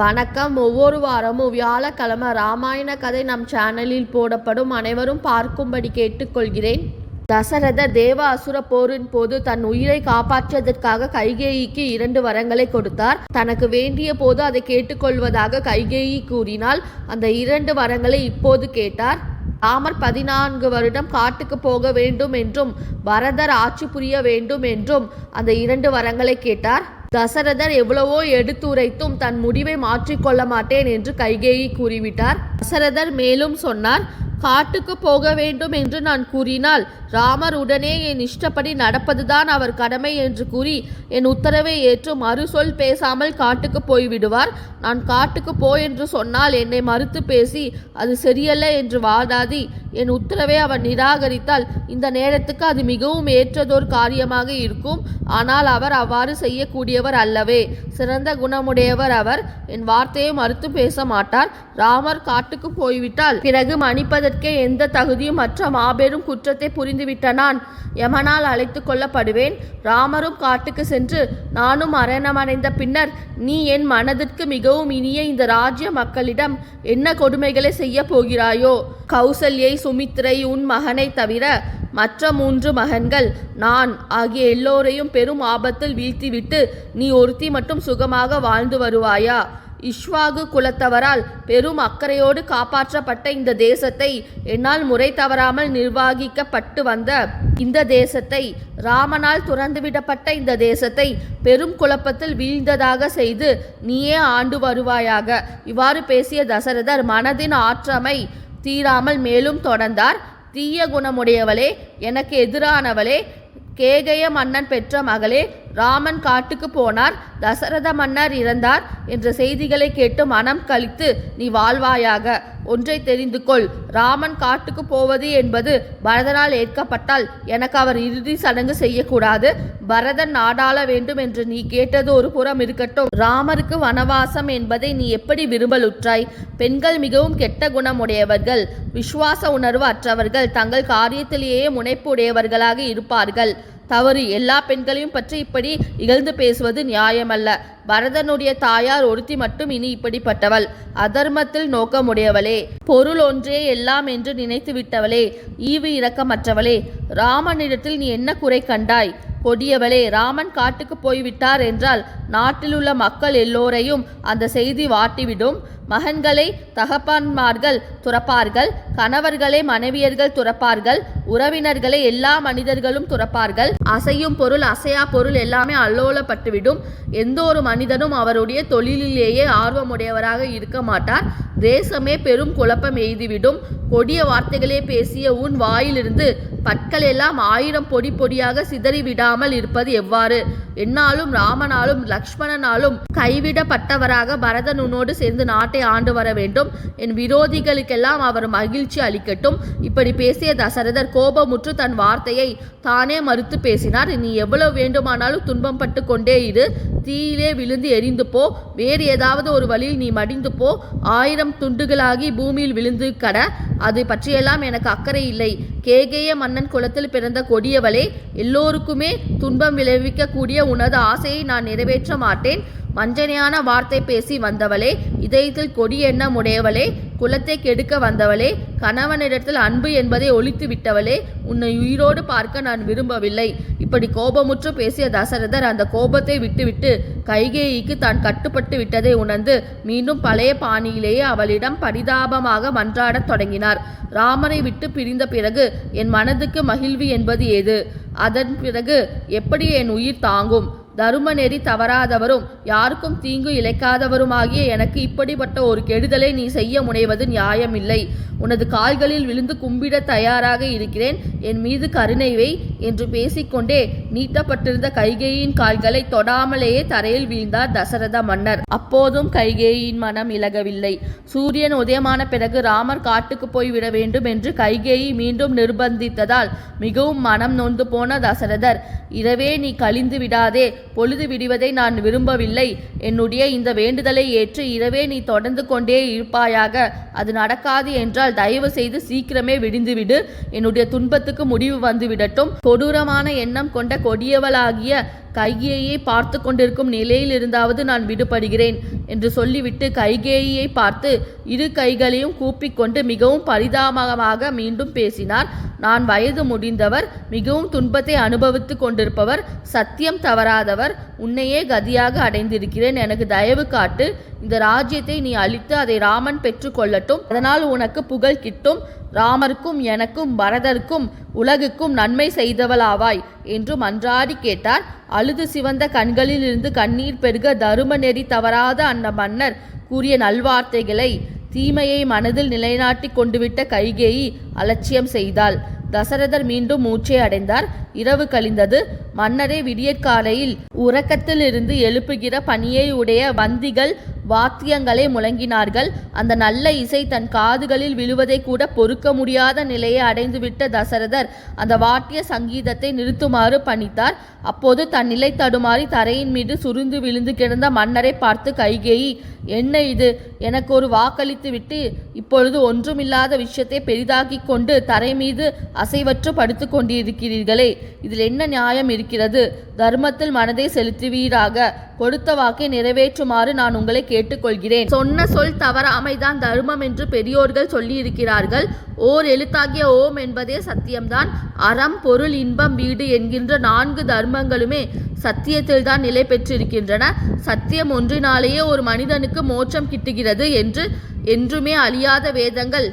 வணக்கம். ஒவ்வொரு வாரமும் வியாழக்கிழமை ராமாயண கதை நம் சேனலில் போடப்படும் அனைவரும் பார்க்கும்படி கேட்டுக்கொள்கிறேன். தசரதர் தேவ அசுர போரின் போது தன் உயிரை காப்பாற்றியதற்காக கைகேயிக்கு இரண்டு வரங்களை கொடுத்தார். தனக்கு வேண்டிய போது அதை கேட்டுக்கொள்வதாக கைகேயி கூறினால் அந்த இரண்டு வரங்களை இப்போது கேட்டார். ராமர் பதினான்கு வருடம் காட்டுக்கு போக வேண்டும் என்றும் பரதர் ஆட்சி புரிய வேண்டும் என்றும் அந்த இரண்டு வரங்களை கேட்டார். தசரதர் எவ்வளவோ எடுத்துரைத்தும் தன் முடிவை மாற்றிக்கொள்ள மாட்டேன் என்று கைகேயி கூறிவிட்டார். தசரதர் மேலும் சொன்னார் காட்டுக்கு போக வேண்டும் என்று நான் கூறினால் ராமர் உடனே என் இஷ்டப்படி நடப்பதுதான் அவர் கடமை என்று கூறி என் உத்தரவை ஏற்று மறுசொல் பேசாமல் காட்டுக்கு போய்விடுவார். நான் காட்டுக்கு போ என்று சொன்னால் என்னை மறுத்து பேசி அது சரியல்ல என்று வாதாதி என் உத்தரவை அவர் நிராகரித்தால் இந்த நேரத்துக்கு அது மிகவும் ஏற்றதொரு காரியமாக இருக்கும். ஆனால் அவர் அவ்வாறு செய்யக்கூடியவர் அல்லவே. சிறந்த குணமுடையவர் அவர். என் வார்த்தையை மறுத்து பேச மாட்டார். ராமர் காட்டுக்கு போய்விட்டால் பிறகு மன்னிப்பதற்கே எந்த தகுதியும் மற்ற மாபெரும் குற்றத்தை புரிந்து புரிந்துவிட்ட நான் யமனால் அழைத்து கொள்ளப்படுவேன். ராமரும் காட்டுக்கு சென்று நானும் மரணமடைந்த பின்னர் நீ என் மனதிற்கு மிகவும் இனிய இந்த ராஜ்ய மக்களிடம் என்ன கொடுமைகளை செய்ய போகிறாயோ? கௌசல்யை சுமித்ரை உன் மகனை தவிர மற்ற மூன்று மகன்கள் நான் ஆகிய எல்லோரையும் பெரும் ஆபத்தில் வீழ்த்திவிட்டு நீ ஒருத்தி மட்டும் சுகமாக வாழ்ந்து வருவாயா? இஷ்வாகு குலத்தவரால் பெரும் அக்கறையோடு காப்பாற்றப்பட்ட இந்த தேசத்தை என்னால் முறை தவறாமல் நிர்வாகிக்கப்பட்டு வந்த இந்த தேசத்தை ராமனால் துறந்துவிடப்பட்ட இந்த தேசத்தை பெரும் குழப்பத்தில் வீழ்ந்ததாக செய்து நீயே ஆண்டு வருவாயாக. இவ்வாறு பேசிய தசரதர் மனதின் ஆற்றமை தீராமல் மேலும் தொடர்ந்தார். தீய குணமுடையவளே எனக்கு எதிரானவளே கேகய மன்னன் பெற்ற மகளே ராமன் காட்டுக்கு போனார். தசரத மன்னர் இறந்தார் என்ற செய்திகளை கேட்டு மனம் கழித்து நீ வாழ்வாயாக. ஒன்றை தெரிந்து கொள். ராமன் காட்டுக்கு போவது என்பது பரதனால் ஏற்கப்பட்டால் எனக்கு அவர் இறுதி சடங்கு செய்யக்கூடாது. பரதன் நாடாள வேண்டும் என்று நீ கேட்டது ஒரு புறம் இருக்கட்டும். ராமருக்கு வனவாசம் என்பதை நீ எப்படி விரும்பலுற்றாய்? பெண்கள் மிகவும் கெட்ட குணமுடையவர்கள். விசுவாச உணர்வு அற்றவர்கள். தங்கள் காரியத்திலேயே முனைப்பு உடையவர்களாக இருப்பார்கள். தவறு எல்லா பெண்களையும் பற்றி இப்படி இகழ்ந்து பேசுவது நியாயமல்ல. பரதனுடைய தாயார் ஒருத்தி மட்டும் இனி இப்படிப்பட்டவள். அதர்மத்தில் நோக்கமுடையவளே. பொருள் ஒன்றே எல்லாம் என்று நினைத்து விட்டவளே ஈவு இரக்கமற்றவளே. ராமனிடத்தில் நீ என்ன குறை கண்டாய்? கொடியவளே ராமன் காட்டுக்கு போய்விட்டார் என்றால் நாட்டிலுள்ள மக்கள் எல்லோரையும் அந்த செய்தி வாட்டிவிடும். மகன்களை தகப்பன்மார்கள் துறப்பார்கள் கணவர்களை மனைவியர்கள் துறப்பார்கள் உறவினர்களை எல்லா மனிதர்களும் துறப்பார்கள். அசையும் பொருள் அசையா பொருள் எல்லாமே அல்லோலப்பட்டுவிடும். எந்த ஒரு மனிதனும் அவருடைய தொழிலிலேயே ஆர்வமுடையவராக இருக்க மாட்டார். தேசமே பெரும் குழப்பம் எய்திவிடும். கொடிய வார்த்தைகளே பேசிய உன் வாயிலிருந்து பற்கள் எல்லாம் ஆயிரம் பொடி பொடியாக சிதறி விடாமல் இருப்பது எவ்வாறு? என்னாலும் ராமனாலும் லக்ஷ்மணனாலும் கைவிடப்பட்டவராக பரதன் உன்னோடு சேர்ந்து நாட்டை ஆண்டு வர வேண்டும். என் விரோதிகளுக்கெல்லாம் அவர் மகிழ்ச்சி அளிக்கட்டும். இப்படி பேசிய தசரதர் கோபமுற்று தன் வார்த்தையை தானே மறுத்து பேசினார். நீ எவ்வளவு வேண்டுமானாலும் துன்பம் பட்டு கொண்டே இரு. தீயிலே விழுந்து எரிந்து போ. வேறு ஏதாவது ஒரு வழியில் நீ மடிந்து போ. ஆயிரம் துண்டுகளாகி பூமியில் விழுந்து கட. அது பற்றியெல்லாம் எனக்கு அக்கறை இல்லை. கேகேய மன்னன் குலத்தில் பிறந்த கொடியவளே எல்லோருக்குமே துன்பம் விளைவிக்கக்கூடிய உனது ஆசையை நான் நிறைவேற்ற மாட்டேன். வஞ்சனையான வார்த்தை பேசி வந்தவளே இதயத்தில் கொடி எண்ணம் உடையவளே குலத்தை கெடுக்க வந்தவளே கணவனிடத்தில் அன்பு என்பதை ஒழித்து விட்டவளே உன்னை உயிரோடு பார்க்க நான் விரும்பவில்லை. இப்படி கோபமுற்று பேசிய தசரதர் அந்த கோபத்தை விட்டுவிட்டு கைகேயிக்கு தான் கட்டுப்பட்டு விட்டதை உணர்ந்து மீண்டும் பழைய பாணியிலேயே அவளிடம் பரிதாபமாக மன்றாடத் தொடங்கினார். ராமரை விட்டு பிரிந்த பிறகு என் மனதுக்கு மகிழ்வு என்பது ஏது? அதன் பிறகு எப்படி என் உயிர் தாங்கும்? தரும நெறி தவறாதவரும் யாருக்கும் தீங்கு இழைக்காதவருமாகிய எனக்கு இப்படிப்பட்ட ஒரு கெடுதலை நீ செய்ய முனைவது நியாயமில்லை. உனது கால்களில் விழுந்து கும்பிட தயாராக இருக்கிறேன். என் மீது கருணை வை என்று பேசிக்கொண்டே நீட்டப்பட்டிருந்த கைகேயின் கால்களை தொடாமலேயே தரையில் வீழ்ந்தார் தசரத மன்னர். அப்போதும் கைகேயின் மனம் இலகவில்லை. சூரியன் உதயமான பிறகு ராமர் காட்டுக்கு போய் விட வேண்டும் என்று கைகேயி மீண்டும் நிர்பந்தித்ததால் மிகவும் மனம் நொந்து போன தசரதர் இரவே நீ கழிந்து விடாதே பொழுது விடுவதை நான் விரும்பவில்லை. என்னுடைய இந்த வேண்டுதலை ஏற்று இரவே நீ தொடர்ந்து கொண்டே இருப்பாயாக. அது நடக்காது என்றால் தயவு செய்து சீக்கிரமே விடிந்துவிடு. என்னுடைய துன்பத்துக்கு முடிவு வந்து விடட்டும் கொடூரமான எண்ணம் கொண்ட கொடியவளாகிய கைகேயை பார்த்து கொண்டிருக்கும் நிலையில் இருந்தாவது நான் விடுபடுகிறேன் என்று சொல்லிவிட்டு கைகேயை பார்த்து இரு கைகளையும் கூப்பிக்கொண்டு மிகவும் பரிதாபமாக மீண்டும் பேசினார். நான் வயது முடிந்தவர் மிகவும் துன்பத்தை அனுபவித்து கொண்டிருப்பவர் சத்தியம் தவறாதவர் உன்னையே கதியாக அடைந்திருக்கிறேன். எனக்கு தயவு காட்டு இந்த ராஜ்யத்தை நீ அழித்து அதை ராமன் பெற்றுக்கொள்ளட்டும் அதனால் உனக்கு புகழ் கிட்டும். ராமருக்கும் எனக்கும் பரதருக்கும் உலகுக்கும் நன்மை செய்தவளாவாய் என்று மன்றாடி கேட்டார். அழுது சிவந்த கண்களிலிருந்து கண்ணீர் பெருக தரும நெறி தவறாத அந்த மன்னர் கூறிய நல்வார்த்தைகளை தீமையை மனதில் நிலைநாட்டி கொண்டுவிட்ட கைகேயி அலட்சியம் செய்தாள். தசரதர் மீண்டும் மூச்சை அடைந்தார். இரவு கழிந்தது. மன்னரே விடியற்காலையில் உறக்கத்திலிருந்து எழுப்புகிற பணியை உடைய வந்திகள் வாத்தியங்களை முழங்கினார்கள். அந்த நல்ல இசை தன் காதுகளில் விழுவதை கூட பொறுக்க முடியாத நிலையை அடைந்துவிட்ட தசரதர் அந்த வாத்திய சங்கீதத்தை நிறுத்துமாறு பணித்தார். அப்போது தன் நிலை தடுமாறி தரையின் மீது சுருந்து விழுந்து கிடந்த மன்னரை பார்த்து கைகேயி என்ன இது? எனக்கு ஒரு வாக்களித்து விட்டு இப்பொழுது ஒன்றுமில்லாத விஷயத்தை பெரிதாக்கி கொண்டு தரை மீது அசைவற்று படுத்து கொண்டிருக்கிறீர்களே. இதில் என்ன நியாயம் இருக்கிறது? தர்மத்தில் மனதை செலுத்துவீராக. கொடுத்த வாக்கை நிறைவேற்றுமாறு நான் உங்களை கேட்டுக்கொள்கிறேன். சொன்ன சொல் தவறாமைதான் தர்மம் என்று பெரியோர்கள் சொல்லியிருக்கிறார்கள். ஓர் எழுத்தாகிய ஓம் என்பதே சத்தியம்தான். அறம் பொருள் இன்பம் வீடு என்கின்ற நான்கு தர்மங்களுமே சத்தியத்தில்தான் நிலை பெற்றிருக்கின்றன. சத்தியம் ஒன்றினாலேயே ஒரு மனிதனுக்கு மோட்சம் கிட்டுகிறது என்று என்றுமே அழியாத வேதங்கள்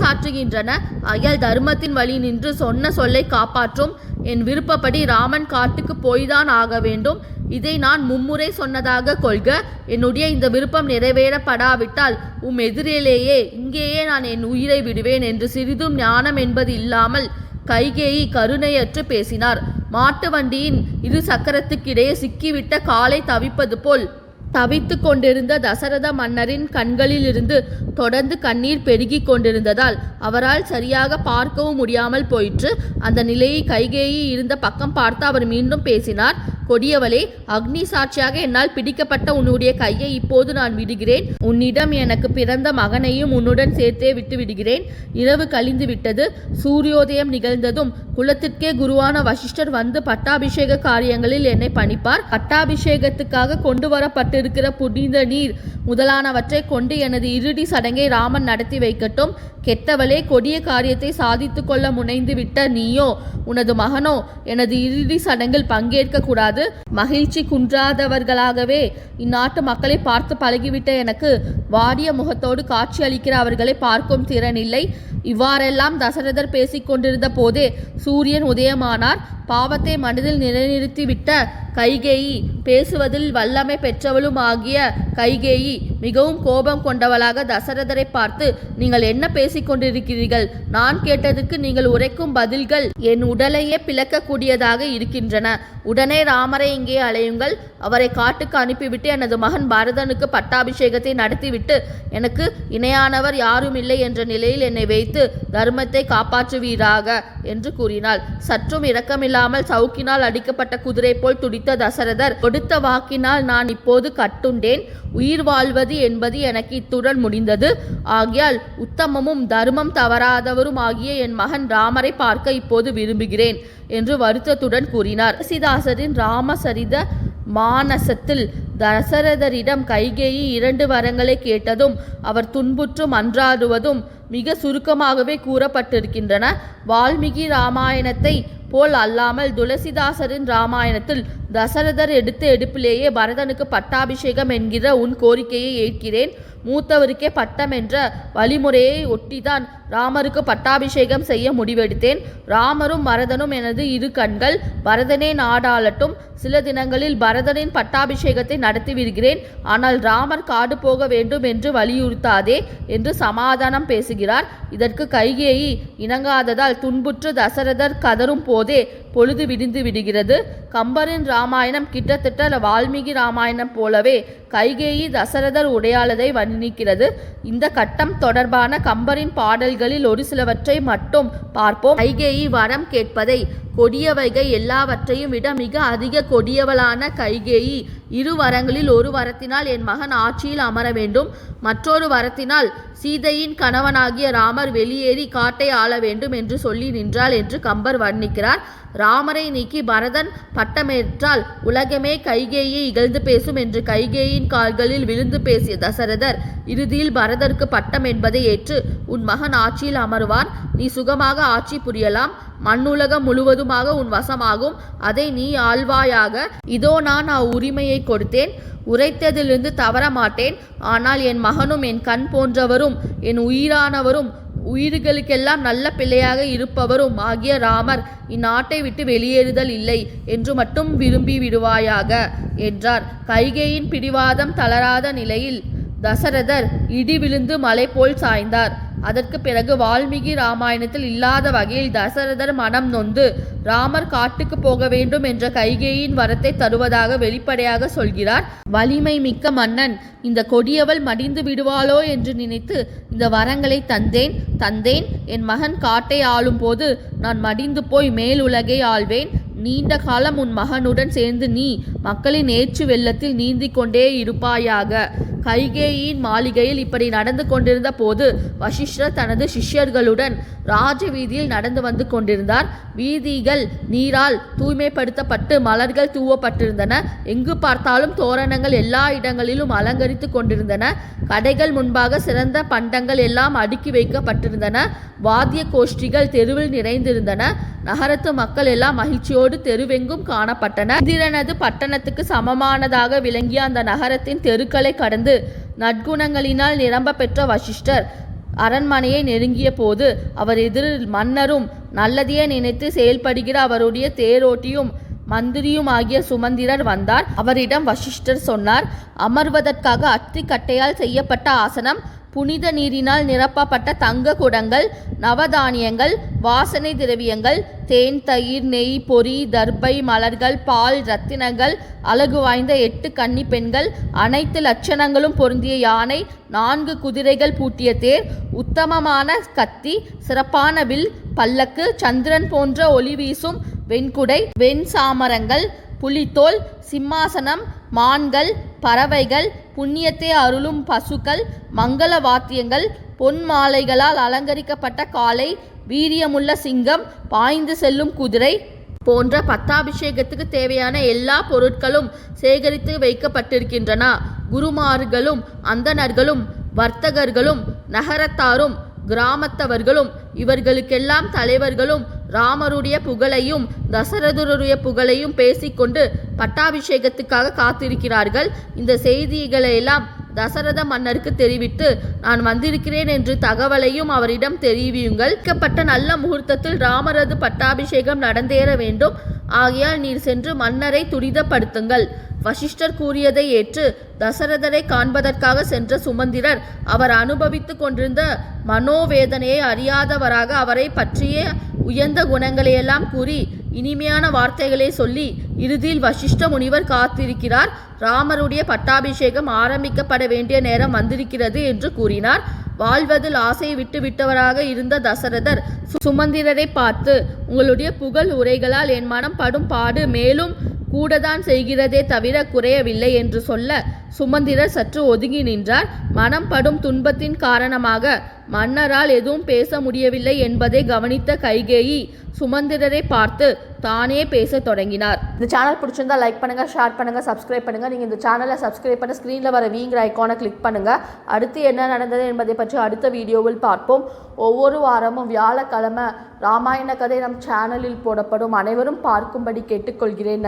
சாற்றுகின்றன. அயல் தர்மத்தின் வழி நின்று சொன்ன சொல்லை காப்பாற்றும். என் விருப்பப்படி ராமன் காட்டுக்கு போய்தான் ஆக வேண்டும். இதை நான் மும்முறை சொன்னதாக கொள்க. என்னுடைய இந்த விருப்பம் நிறைவேறப்படாவிட்டால் உம் எதிரிலேயே இங்கேயே நான் என் உயிரை விடுவேன் என்று சிறிதும் ஞானம் என்பது இல்லாமல் கைகேயி கருணையற்று பேசினார். மாட்டு வண்டியின் இரு சக்கரத்துக்கிடையே சிக்கிவிட்ட காலை தவிப்பது போல் தவித்து கொண்டிருந்த தசரத மன்னரின் கண்களிலிருந்து தொடர்ந்து கண்ணீர் பெருகி கொண்டிருந்ததால் அவரால் சரியாக பார்க்கவும் முடியாமல் போயிற்று. அந்த நிலையை கைகேயி இருந்த பக்கம் பார்த்து அவர் மீண்டும் பேசினார். கொடியவளே அக்னி சாட்சியாக என்னால் பிடிக்கப்பட்ட உன்னுடைய கையை இப்போது நான் விடுகிறேன். உன்னிடம் எனக்கு பிறந்த மகனையும் உன்னுடன் சேர்த்தே விட்டு விடுகிறேன். இரவு கழிந்து விட்டது. சூரியோதயம் நிகழ்ந்ததும் குலத்திற்கே குருவான வசிஷ்டர் வந்து பட்டாபிஷேக காரியங்களில் என்னை பணிப்பார். பட்டாபிஷேகத்துக்காக கொண்டு வரப்பட்டிருக்கிற புனித நீர் முதலானவற்றை கொண்டு எனது இறுதி சடங்கை ராமன் நடத்தி வைக்கட்டும். கெட்டவளே கொடிய காரியத்தை சாதித்து கொள்ள முனைந்து விட்ட நீயோ உனது மகனோ எனது இறுதி சடங்கில் பங்கேற்க கூடாது. மகிழ்ச்சி குன்றாதவர்களாகவே இந்நாட்டு மக்களை பார்த்து பழகிவிட்ட எனக்கு வாடிய முகத்தோடு காட்சி அளிக்கிற அவர்களை பார்க்கும் திறன் இல்லை. இவ்வாறெல்லாம் தசரதர் பேசிக் கொண்டிருந்த போதே சூரியன் உதயமானார். பாவத்தை மனதில் நிலைநிறுத்திவிட்ட கைகேயி பேசுவதில் வல்லமை பெற்றவளும் ஆகிய கைகேயி மிகவும் கோபம் கொண்டவளாக தசரதரை பார்த்து நீங்கள் என்ன பேசிக் கொண்டிருக்கிறீர்கள் நான் கேட்டதுக்கு நீங்கள் உரைக்கும் பதில்கள் என் உடலையே பிளக்கக்கூடியதாக இருக்கின்றன. உடனே ராமரை இங்கே அலையுங்கள் அவரை காட்டுக்கு அனுப்பிவிட்டு எனது மகன் பரதனுக்கு பட்டாபிஷேகத்தை நடத்திவிட்டு எனக்கு இணையானவர் யாரும் இல்லை என்ற நிலையில் என்னை வைத்து தர்மத்தை காப்பாற்றுவீராக என்று கூறினாள். சற்றும் இல்லாமல் சவுக்கினால் அடிக்கப்பட்ட குதிரை போல் துடித்த தசரதர் கொடுத்த வாக்கினால் நான் இப்போது கட்டுண்டேன். உயிர் வாழ்வது என்பது எனக்கு இத்துடன் முடிந்தது. ஆகையால் உத்தமமும் தர்மம் தவறாதவரும் ஆகிய என் மகன் ராமரை பார்க்க இப்போது விரும்புகிறேன் என்று வருத்தத்துடன் கூறினார். சிதாசரின் ராமசரித மானசத்தில் தசரதரிடம் கைகேயி இரண்டு வரங்களை கேட்டதும் அவர் துன்புற்றும் அன்றாடுவதும் மிக சுருக்கமாகவே கூறப்பட்டிருக்கின்றன. வால்மீகி ராமாயணத்தை போல் அல்லாமல் துளசிதாசரின் ராமாயணத்தில் தசரதர் எடுத்த எடுப்பிலேயே பரதனுக்கு பட்டாபிஷேகம் என்கிற உன் கோரிக்கையை ஏற்கிறேன். மூத்தவருக்கே பட்டம் என்ற வழிமுறையை ஒட்டிதான் ராமருக்கு பட்டாபிஷேகம் செய்ய முடிவெடுத்தேன். ராமரும் பரதனும் எனது இரு கண்கள் பரதனே நாடாளட்டும். சில தினங்களில் பரதனின் பட்டாபிஷேகத்தை நடத்திவிடுகிறேன். ஆனால் ராமர் காடு போக வேண்டும் என்று வலியுறுத்தாதே என்று சமாதானம் பேசுகிறார். இதற்கு கைகேயி இணங்காததால் துன்புற்று தசரதர் கதரும் போதே பொழுது விடிந்து விடுகிறது. கம்பரின் ராமாயணம் கிட்டத்தட்ட வால்மீகி ராமாயணம் போலவே கைகேயி தசரதர் உடையாளதை வர்ணிக்கிறது. இந்த கட்டம் தொடர்பான கம்பரின் பாடல்களில் ஒரு சிலவற்றை மட்டும் பார்ப்போம். கைகேயி வரம் கேட்பதை கொடியவைகை எல்லாவற்றையும் விட மிக அதிக கொடியவளான கைகேயி இரு வரங்களில் ஒரு வரத்தினால் என் மகன் ஆட்சியில் அமர வேண்டும். மற்றொரு வரத்தினால் சீதையின் கணவனாகிய ராமர் வெளியேறி காட்டை ஆள வேண்டும் என்று சொல்லி நின்றாள் என்று கம்பர் வர்ணிக்கிறார். ராமரை நீக்கி பரதன் பட்டமேற்றால் உலகமே கைகேயை இகழ்ந்து பேசும் என்று கைகேயின் கால்களில் விழுந்து பேசிய தசரதர் இறுதியில் பரதருக்கு பட்டம் என்பதை ஏற்று உன் மகன் ஆட்சியில் அமருவான் நீ சுகமாக ஆட்சி புரியலாம் மண்ணுலகம் முழுவதுமாக உன் வசமாகும் அதை நீ ஆழ்வாயாக இதோ நான் அவ்வுரிமையை கொடுத்தேன் உரைத்ததிலிருந்து தவற மாட்டேன் ஆனால் என் மகனும் என் கண் போன்றவரும் என் உயிரானவரும் உயிர்களுக்கெல்லாம் நல்ல பிள்ளையாக இருப்பவரும் ஆகிய ராமர் இந்நாட்டை விட்டு வெளியேறுதல் இல்லை என்று மட்டும் விரும்பி விடுவாயாக என்றார். கைகேயின் பிடிவாதம் தளராத நிலையில் தசரதர் இடி விழுந்து மலை போல் சாய்ந்தார். அதற்கு பிறகு வால்மீகி ராமாயணத்தில் இல்லாத வகையில் தசரதர் மனம் நொந்து ராமர் காட்டுக்கு போக வேண்டும் என்ற கைகேயின் வரத்தை தருவதாக வெளிப்படையாக சொல்கிறார். வலிமை மிக்க மன்னன் இந்த கொடியவள் மடிந்து விடுவாளோ என்று நினைத்து இந்த வரங்களை தந்தேன் தந்தேன். என் மகன் காட்டை ஆளும் போது நான் மடிந்து போய் மேலுலகை ஆள்வேன். நீண்ட காலம் உன் மகனுடன் சேர்ந்து நீ மக்களின் ஏற்று வெள்ளத்தில் நீந்தி கொண்டே இருப்பாயாக. கைகேயின் மாளிகையில் இப்படி நடந்து கொண்டிருந்த போது வசிஷ்டர் தனது சிஷ்யர்களுடன் ராஜ வீதியில் நடந்து வந்து கொண்டிருந்தார். வீதிகள் நீரால் தூய்மைப்படுத்தப்பட்டு மலர்கள் தூவப்பட்டிருந்தன. எங்கு பார்த்தாலும் தோரணங்கள் எல்லா இடங்களிலும் அலங்கரித்து கொண்டிருந்தன. கடைகள் முன்பாக சிறந்த பண்டங்கள் எல்லாம் அடுக்கி வைக்கப்பட்டிருந்தன. வாத்திய கோஷ்டிகள் தெருவில் நிறைந்திருந்தன. நகரத்து மக்கள் எல்லாம் மகிழ்ச்சியோடு தெருவெங்கும் காணப்பட்டன. இந்திரனது பட்டணத்துக்கு சமமானதாக விளங்கிய அந்த நகரத்தின் தெருக்களை கடந்து நற்குணங்களினால் நிரம்ப பெற்ற வசிஷ்டர் அரண்மனையை நெருங்கிய போது அவர் எதிரில் மன்னரும் நல்லதையே நினைத்து செயல்படுகிற அவருடைய தேரோட்டியும் மந்திரியும் ஆகிய சுமந்திரர் வந்தார். அவரிடம் வசிஷ்டர் சொன்னார் அமர்வதற்காக அத்தி கட்டையால் செய்யப்பட்ட ஆசனம் புனித நீரினால் நிரப்பப்பட்ட தங்க குடங்கள் நவதானியங்கள் வாசனை திரவியங்கள் தேன் தயிர் நெய் பொறி தர்பை மலர்கள் பால் ரத்தினங்கள் அழகு வாய்ந்த எட்டு கன்னி பெண்கள் அனைத்து லட்சணங்களும் பொருந்திய யானை நான்கு குதிரைகள் பூட்டிய தேர் உத்தமமான கத்தி சிறப்பான வில் பல்லக்கு சந்திரன் போன்ற ஒளி வீசும் வெண்குடை வெண் சாமரங்கள் புலித்தோல் சிம்மாசனம் மான்கள் பறவைகள் புண்ணியத்தை அருளும் பசுக்கள் மங்கள வாத்தியங்கள் பொன் மாலைகளால் அலங்கரிக்கப்பட்ட காலை வீரியமுள்ள சிங்கம் பாய்ந்து செல்லும் குதிரை போன்ற பத்தாபிஷேகத்துக்கு தேவையான எல்லா பொருட்களும் சேகரித்து வைக்கப்பட்டிருக்கின்றன. குருமார்களும் அந்தணர்களும் வர்த்தகர்களும் நகரத்தாரும் கிராமத்தவர்களும் இவர்களுக்கெல்லாம் தலைவர்களும் ராமருடைய புகழையும் தசரதருடைய புகழையும் பேசிக்கொண்டு பட்டாபிஷேகத்துக்காக காத்திருக்கிறார்கள். இந்த செய்திகளை எல்லாம் தசரத மன்னருக்கு தெரிவித்து நான் வந்திருக்கிறேன் என்று தகவலையும் அவரிடம் தெரிவியுங்கள். வைக்கப்பட்ட நல்ல முகூர்த்தத்தில் ராமரது பட்டாபிஷேகம் நடந்தேற வேண்டும். ஆகையால் நீர் சென்று மன்னரை துரிதப்படுத்துங்கள். வசிஷ்டர் கூறியதை ஏற்று தசரதரை காண்பதற்காக சென்ற சுமந்திரர் அவர் அனுபவித்துக் கொண்டிருந்த மனோவேதனையை அறியாதவராக அவரை பற்றிய உயர்ந்த குணங்களையெல்லாம் கூறி இனிமையான வார்த்தைகளை சொல்லி இறுதியில் வசிஷ்ட முனிவர் காத்திருக்கிறார். ராமருடைய பட்டாபிஷேகம் ஆரம்பிக்கப்பட வேண்டிய நேரம் வந்திருக்கிறது என்று கூறினார். வாழ்வதில் ஆசை விட்டு விட்டவராக இருந்த தசரதர் சுமந்திரரை பார்த்து உங்களுடைய புகழ் உரைகளால் என் மனம் படும் பாடு மேலும் கூடதான் செய்கிறதே தவிர குறையவில்லை என்று சொல்ல சுமந்திரர் சற்று ஒதுங்கி நின்றார். மனம் படும் துன்பத்தின் காரணமாக மன்னரால் எதுவும் பேச முடியவில்லை என்பதை கவனித்த கைகேயி சுமந்திரரை பார்த்து தானே பேசத் தொடங்கினார். இந்த சேனல் பிடிச்சிருந்தா லைக் பண்ணுங்க ஷேர் பண்ணுங்க சப்ஸ்கிரைப் பண்ணுங்க. நீங்க இந்த சேனலை சப்ஸ்கிரைப் பண்ண ஸ்க்ரீனில் வர வீங்கிற ஐக்கானை கிளிக் பண்ணுங்க. அடுத்து என்ன நடந்தது என்பதை பற்றி அடுத்த வீடியோவில் பார்ப்போம். ஒவ்வொரு வாரமும் வியாழக்கிழமை ராமாயண கதை நம் சேனலில் போடப்படும். அனைவரும் பார்க்கும்படி கேட்டுக்கொள்கிறேன்.